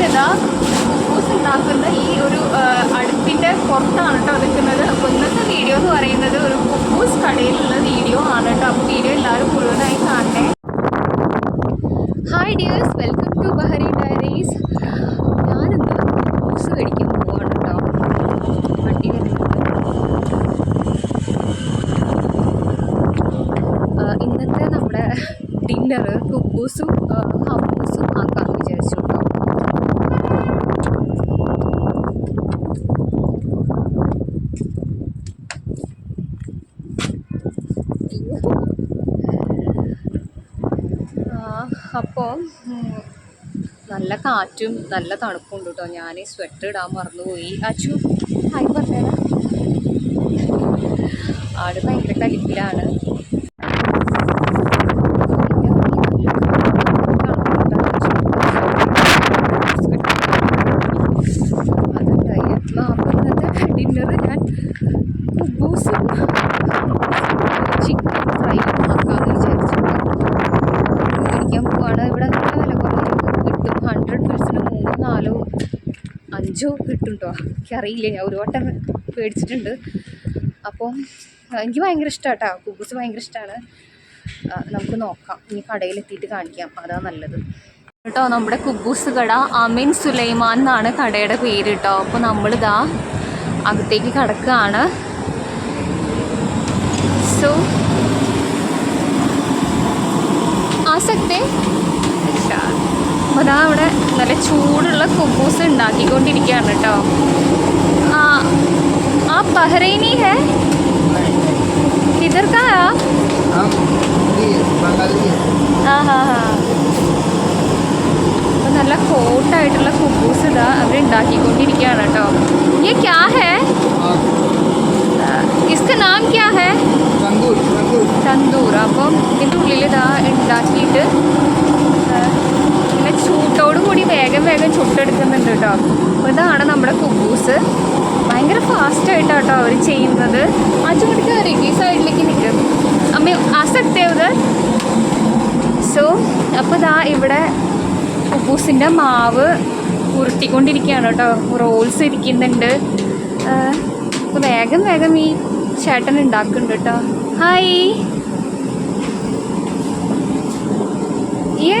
ഞാനിതാ കുബൂസ് ഉണ്ടാക്കുന്ന ഈ ഒരു അടുപ്പിന്റെ പുറത്താണ് കേട്ടോ നിൽക്കുന്നത്. അപ്പോൾ ഇന്നത്തെ വീഡിയോ എന്ന് പറയുന്നത് ഒരു കുബൂസ് കടയിലുള്ള വീഡിയോ ആണ് കേട്ടോ അപ്പോൾ വീഡിയോ എല്ലാവരും മുഴുവനായി കാണണേ. ഹായ് ഡിയേഴ്സ് വെൽക്കം ടു ബഹറി ഡയറീസ് ഞാനിന്ന് കുബൂസ് കഴിക്കാൻ പോവാണ് കേട്ടോ വണ്ടി ഇന്നത്തെ നമ്മുടെ ഡിന്നർ കുബൂസും ഹമ്മൂസും അപ്പോൾ നല്ല കാറ്റും നല്ല തണുപ്പും ഉണ്ട് കേട്ടോ ഞാൻ സ്വെറ്റർ ഇടാൻ മറന്നുപോയി. അച്ചു ഹായ് പറഞ്ഞേരാ ആട് ഭയങ്കര കലിപ്പിലാണ് അതുണ്ടായി അപ്പോൾ ഇന്നത്തെ ഡിന്നർ ഞാൻ കുബൂസും ചിക്കൻ ഫ്രൈ ആക്കാമെന്ന് വിചാരിച്ചു മേടിക്കാൻ പോവാണ് ഇവിടെ നല്ല വില കുറഞ്ഞൊക്കെ കിട്ടും ഹൺഡ്രഡ് പിൽസിന് മൂന്നോ നാലോ അഞ്ചോ കിട്ടും കേട്ടോ എനിക്കറിയില്ല. ഞാൻ ഒരു വട്ടം മേടിച്ചിട്ടുണ്ട് അപ്പം എനിക്ക് ഭയങ്കര ഇഷ്ടമാണ് കേട്ടോ കുബൂസ് ഭയങ്കര ഇഷ്ടമാണ് നമുക്ക് നോക്കാം. ഇനി കടയിലെത്തിയിട്ട് കാണിക്കാം. അതാ നല്ലത്. കേട്ടോ നമ്മുടെ കുബൂസ് കട അമിൻ സുലൈമാൻ എന്നാണ് കടയുടെ പേര് കേട്ടോ. അപ്പോൾ നമ്മളിതാ അകത്തേക്ക് കിടക്കുകയാണ്. സോ ആ സക്തേ അപ്പോൾ അതാ അവിടെ നല്ല ചൂടുള്ള കുബൂസ് ഉണ്ടാക്കിക്കൊണ്ടിരിക്കുകയാണ് കേട്ടോ ആ ആ ബഹ്റൈനി ഹേ കിധർ കാ हम ये बंगाली है ആ ഹാ ഹാ അപ്പോൾ നല്ല ഹോട്ടായിട്ടുള്ള കുബൂസ് ഇതാ അവർ ഉണ്ടാക്കിക്കൊണ്ടിരിക്കുകയാണ് കേട്ടോ ये क्या है और इसका नाम क्या है तंदूर तंदूर തന്തൂർ അപ്പം ഇതിൻ്റെ ഉള്ളിൽ ഇതാ ഉണ്ടാക്കിയിട്ട് ആ, ഇങ്ങനെ ചൂട്ടോട് കൂടി വേഗം വേഗം ചുട്ടെടുക്കുന്നുണ്ട് കേട്ടോ. അപ്പോൾ ഇതാണ് നമ്മുടെ കുബൂസ്. ഭയങ്കര ഫാസ്റ്റ് കേട്ടോ അവർ ചെയ്യുന്നത്. ആ ചൂട് കയറി ഈ സൈഡിലേക്ക് നിൽക്കും അമ്മ ആ ഉദർ സോ അപ്പോൾ ഇതാ ഇവിടെ കുബൂസിന്റെ മാവ് ഉരുട്ടിക്കൊണ്ടിരിക്കുകയാണ് കേട്ടോ. റോൾസ് ഇരിക്കുന്നുണ്ട്. അപ്പോൾ വേഗം വേഗം ഈ ചേട്ടൻ ഉണ്ടാക്കുന്നുണ്ട് കേട്ടോ. ഹായ് ये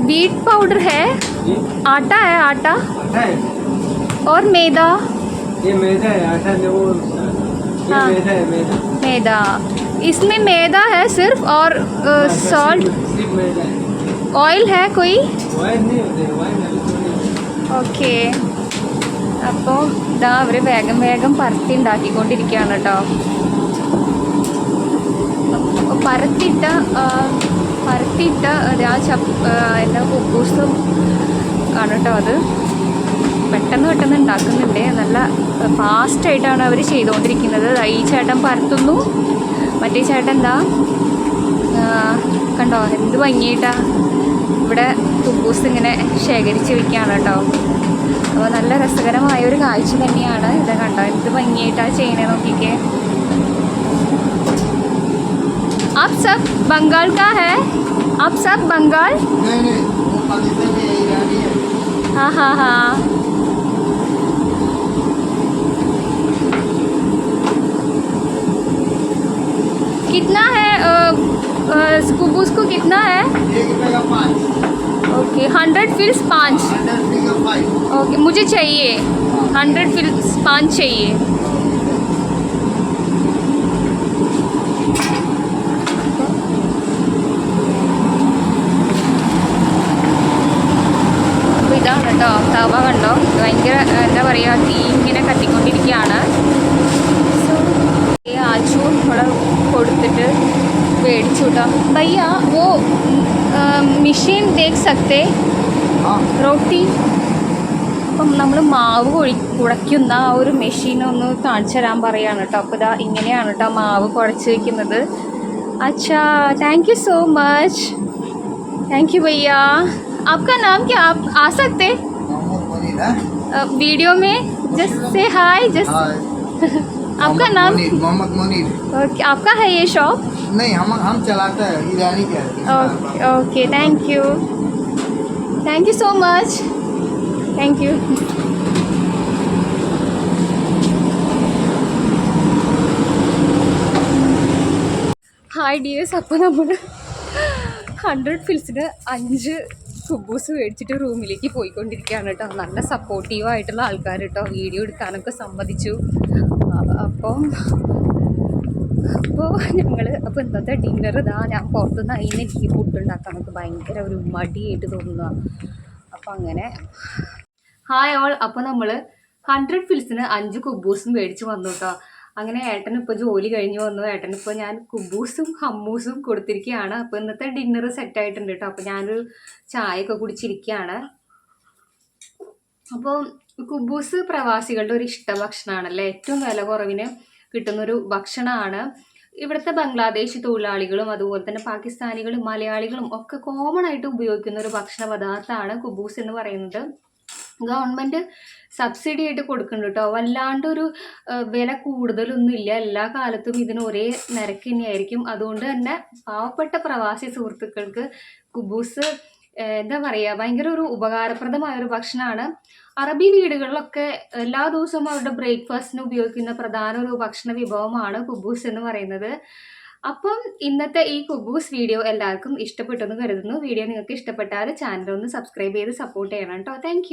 बीट पाउडर है आटा है आटा आटा है और मैदा ये मैदा है आटा जो वो ये हाँ। मैदा है मैदा मैदा इसमें मैदा है सिर्फ और सॉल्ट सिर्फ मैदा है ऑयल है कोई वाइन नहीं होते वाइन अभी तो नहीं ഓക്കെ അപ്പോൾ ഇതാ അവർ വേഗം വേഗം പരത്തി ഉണ്ടാക്കിക്കൊണ്ടിരിക്കുകയാണ് കേട്ടോ അപ്പോൾ പരത്തിയിട്ട ആ, ചപ്പ് എല്ലാ കുബൂസും ആണ് കേട്ടോ അത്. പെട്ടെന്ന് പെട്ടെന്ന് ഉണ്ടാക്കുന്നുണ്ട്. നല്ല ഫാസ്റ്റായിട്ടാണ് അവർ ചെയ്തുകൊണ്ടിരിക്കുന്നത് ഈ ചേട്ടൻ പരത്തുന്നു. മറ്റേ ചേട്ടൻ എന്താ കണ്ടോ എന്ത് ഭംഗിയിട്ടാ ഇവിടെ കുബൂസ് ഇങ്ങനെ ശേഖരിച്ച് വെക്കുകയാണ് കേട്ടോ. അപ്പോൾ നല്ല രസകരമായ ഒരു കാഴ്ച തന്നെയാണ് ഇത് കണ്ടോ. എന്ത് ഭംഗിയായിട്ടാണ് ചെയ്യണേ നോക്കിക്കേ. आप सब बंगाल का है? आप सब बंगाल? नहीं नहीं वो पाकिस्तानी है। है हाँ कितना है कुबूस को कितना है? ओके हंड्रेड फिल्स पाँच। ओके मुझे चाहिए। हंड्रेड फिल्स पाँच चाहिए। തവ കണ്ടോ ഭയങ്കര എന്താ പറയുക തീ ഇങ്ങനെ കത്തിക്കൊണ്ടിരിക്കുകയാണ് സോ ഈ ആച്ചു ഇവിടെ കൊടുത്തിട്ട് മേടിച്ചു കേട്ടോ ഭയ്യ ഓ മെഷീൻ ദേഖ് സക്തേ हाँ റോട്ടി അപ്പം നമ്മൾ മാവ് കുഴി കുഴയ്ക്കുന്ന ആ ഒരു മെഷീൻ ഒന്ന് കാണിച്ചു തരാൻ പറയാണ് കേട്ടോ അപ്പോൾ ഇതാ ഇങ്ങനെയാണ് കേട്ടോ മാവ് കുഴച്ച് വയ്ക്കുന്നത് അച്ഛാ thank you so much thank you ഭയ്യ आपका नाम क्या आप आ सकते मोहम्मद मुनीर है वीडियो में जस्ट से हाय जस्ट हाँ आपका मोहम्मद नाम मुनीर मोहम्मद मुनीर ओके आपका है ये शॉप नहीं हम हम चलाते हैं ईरानी के हैं okay okay thank you thank you so much thank you hi dears അപ്പോൾ നമ്മൾ ഹൺഡ്രഡ് ഫിൽസിന് അഞ്ച് കുബൂസ് മേടിച്ചിട്ട് റൂമിലേക്ക് പോയിക്കൊണ്ടിരിക്കുകയാണ് കേട്ടോ. നല്ല സപ്പോർട്ടീവ് ആയിട്ടുള്ള ആൾക്കാർ കേട്ടോ. വീഡിയോ എടുക്കാനൊക്കെ സമ്മതിച്ചു. അപ്പം അപ്പോൾ ഞങ്ങൾ അപ്പോൾ ഇന്നത്തെ ഡിന്നർ ഇതാ ഞാൻ പുറത്തുനിന്ന് അതിന് എനിക്ക് ഫുഡ് നമുക്ക് ഭയങ്കര ഒരു മടിയായിട്ട് തോന്നുക അപ്പം അങ്ങനെ. ഹായ് ഓൾ അപ്പോൾ നമ്മൾ ഹൺഡ്രഡ് ഫിൽസിന് അഞ്ച് കുബൂസും മേടിച്ച് വന്നു കേട്ടോ. അങ്ങനെ ഏട്ടൻ ഇപ്പോൾ ജോലി കഴിഞ്ഞ് വന്നു. ഏട്ടൻ ഇപ്പോൾ ഞാൻ കുബൂസും ഹമ്മൂസും കൊടുത്തിരിക്കുകയാണ് അപ്പോൾ ഇന്നത്തെ ഡിന്നർ സെറ്റ് ആയിട്ടുണ്ട് കേട്ടോ അപ്പോൾ ഞാനൊരു ചായയൊക്കെ കുടിച്ചിരിക്കുകയാണ് അപ്പോൾ കുബൂസ് പ്രവാസികളുടെ ഒരു ഇഷ്ട ഭക്ഷണമാണല്ലേ ഏറ്റവും വില കുറവിന് കിട്ടുന്നൊരു ഭക്ഷണമാണ് ഇവിടുത്തെ ബംഗ്ലാദേശി തൊഴിലാളികളും അതുപോലെ തന്നെ പാകിസ്ഥാനികളും മലയാളികളും ഒക്കെ കോമൺ ആയിട്ട് ഉപയോഗിക്കുന്ന ഒരു ഭക്ഷണ പദാർത്ഥമാണ് കുബൂസ് എന്ന് പറയുന്നത്. ഗവൺമെന്റ് സബ്സിഡി ആയിട്ട് കൊടുക്കുന്നുണ്ട് കേട്ടോ വല്ലാണ്ടൊരു വില കൂടുതലൊന്നുമില്ല എല്ലാ കാലത്തും ഇതിന് ഒരേ നിരക്ക് തന്നെയായിരിക്കും. അതുകൊണ്ട് തന്നെ പാവപ്പെട്ട പ്രവാസി സുഹൃത്തുക്കൾക്ക് കുബൂസ് എന്താ പറയുക ഭയങ്കര ഒരു ഉപകാരപ്രദമായ ഒരു ഭക്ഷണമാണ്. അറബി വീടുകളിലൊക്കെ എല്ലാ ദിവസവും അവരുടെ ബ്രേക്ക്ഫാസ്റ്റിന് ഉപയോഗിക്കുന്ന പ്രധാന ഒരു ഭക്ഷണ വിഭവമാണ് കുബൂസ് എന്ന് പറയുന്നത്. അപ്പം ഇന്നത്തെ ഈ കുബൂസ് വീഡിയോ എല്ലാവർക്കും ഇഷ്ടപ്പെട്ടെന്ന് കരുതുന്നു. വീഡിയോ നിങ്ങൾക്ക് ഇഷ്ടപ്പെട്ടാൽ ചാനൽ ഒന്ന് സബ്സ്ക്രൈബ് ചെയ്ത് സപ്പോർട്ട് ചെയ്യണം കേട്ടോ. താങ്ക്